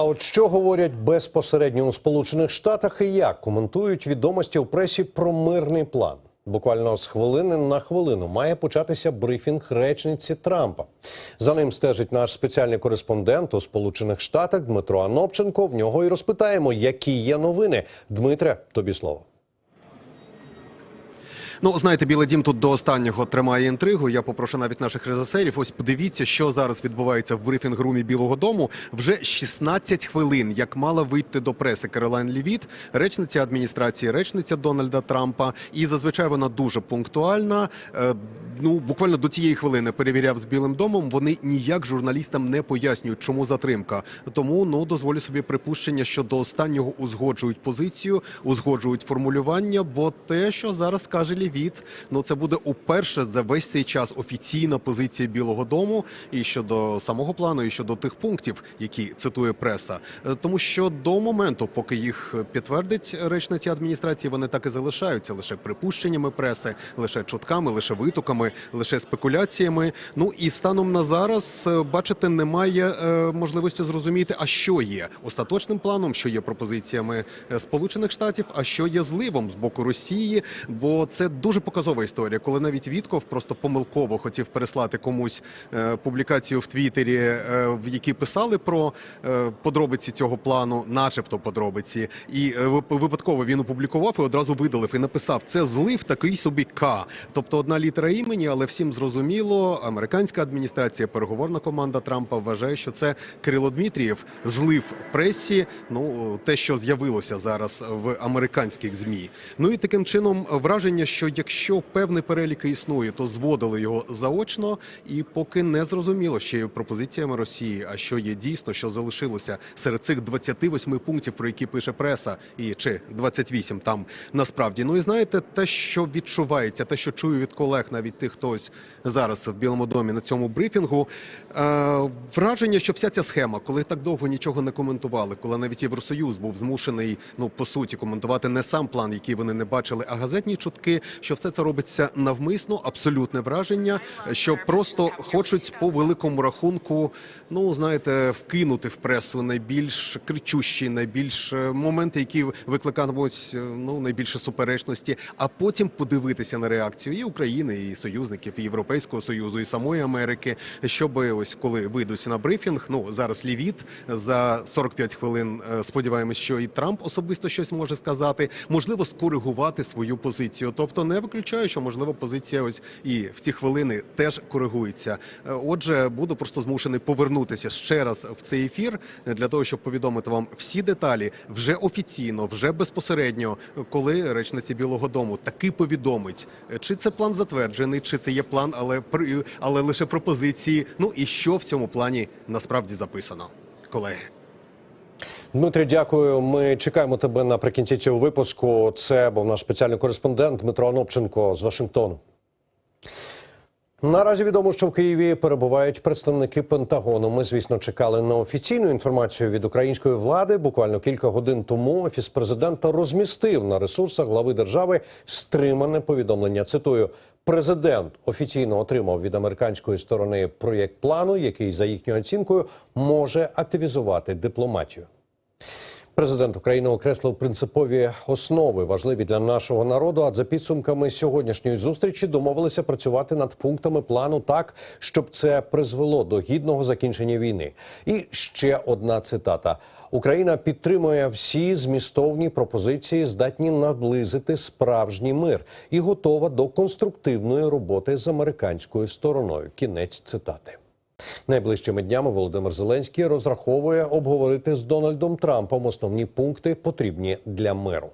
А от що говорять безпосередньо у Сполучених Штатах і як коментують відомості у пресі про мирний план? Буквально з хвилини на хвилину має початися брифінг речниці Трампа. За ним стежить наш спеціальний кореспондент у Сполучених Штатах Дмитро Анопченко. В нього і розпитаємо, які є новини. Дмитре, тобі слово. Ну, знаєте, Білий Дім тут до останнього тримає інтригу. Я попрошу навіть наших режисерів. Ось подивіться, що зараз відбувається в брифінг-румі Білого Дому. Вже 16 хвилин, як мала вийти до преси Керолайн Лівіт, речниця адміністрації, речниця Дональда Трампа. І зазвичай вона дуже пунктуальна. Е, Ну, буквально до цієї хвилини перевіряв з Білим домом. Вони ніяк журналістам не пояснюють, чому затримка. Тому ну дозволю собі припущення, що до останнього узгоджують позицію, узгоджують формулювання. Бо те, що зараз каже Лівіт, ну це буде уперше за весь цей час офіційна позиція Білого Дому і щодо самого плану, і щодо тих пунктів, які цитує преса. Е, Тому що до моменту, поки їх підтвердить речниця адміністрації, вони так і залишаються лише припущеннями преси, лише чутками, лише витоками, лише спекуляціями. Ну і станом на зараз, е, бачите, немає е, можливості зрозуміти, а що є остаточним планом, що є пропозиціями Сполучених Штатів, а що є зливом з боку Росії. Бо це дуже показова історія, коли навіть Вітков просто помилково хотів переслати комусь е, публікацію в Твіттері, е, в якій писали про е, подробиці цього плану, начебто подробиці, і випадково він опублікував і одразу видалив і написав: це злив такий собі К. Тобто одна літера імені, але всім зрозуміло, американська адміністрація, переговорна команда Трампа вважає, що це Кирило Дмитрієв злив пресі. Ну те, що з'явилося зараз в американських змі. Ну і таким чином враження, що якщо певний перелік існує, то зводили його заочно, і поки не зрозуміло ще й пропозиціями Росії, а що є дійсно, що залишилося серед цих 28 пунктів, про які пише преса, і чи 28 там насправді. Ну і знаєте, те, що відчувається, те, що чую від колег, навіть тих, хто ось зараз в Білому домі на цьому брифінгу, е, враження, що вся ця схема, коли так довго нічого не коментували, коли навіть Євросоюз був змушений, ну по суті, коментувати не сам план, який вони не бачили, а газетні чутки, що все це робиться навмисно, абсолютне враження, що просто хочуть по великому рахунку, ну знаєте, вкинути в пресу найбільш кричущі, найбільш е, моменти, які викликатимуть е, ну найбільше суперечності, а потім подивитися на реакцію і України, і союзників, і Європейського союзу, і самої Америки, щоб ось коли вийдуть на брифінг, ну зараз лівіт за 45 хвилин. е, Сподіваємось, що і Трамп особисто щось може сказати, можливо, скоригувати свою позицію. Тобто не виключаю, що можливо позиція ось і в ці хвилини теж коригується. Е, Отже, буду просто змушений повернутися ще раз в цей ефір для того, щоб повідомити вам всі деталі вже офіційно, вже безпосередньо, коли речниця Білого Дому таки повідомить, е, чи це план затверджений, чи це є план, але при- але лише пропозиції. Ну і що в цьому плані насправді записано, колеги. Дмитрий, дякую. Ми чекаємо тебе наприкінці цього випуску. Це був наш спеціальний кореспондент Дмитро Анопченко з Вашингтону. Наразі відомо, що в Києві перебувають представники Пентагону. Ми, звісно, чекали на офіційну інформацію від української влади. Буквально кілька годин тому офіс президента розмістив на ресурсах глави держави стримане повідомлення. Цитую. Президент офіційно отримав від американської сторони проєкт плану, який за їхньою оцінкою може активізувати дипломатію. Президент України окреслив принципові основи, важливі для нашого народу. А за підсумками сьогоднішньої зустрічі домовилися працювати над пунктами плану так, щоб це призвело до гідного закінчення війни. І ще одна цитата: Україна підтримує всі змістовні пропозиції, здатні наблизити справжній мир, і готова до конструктивної роботи з американською стороною. Кінець цитати. Найближчими днями Володимир Зеленський розраховує обговорити з Дональдом Трампом основні пункти, потрібні для миру.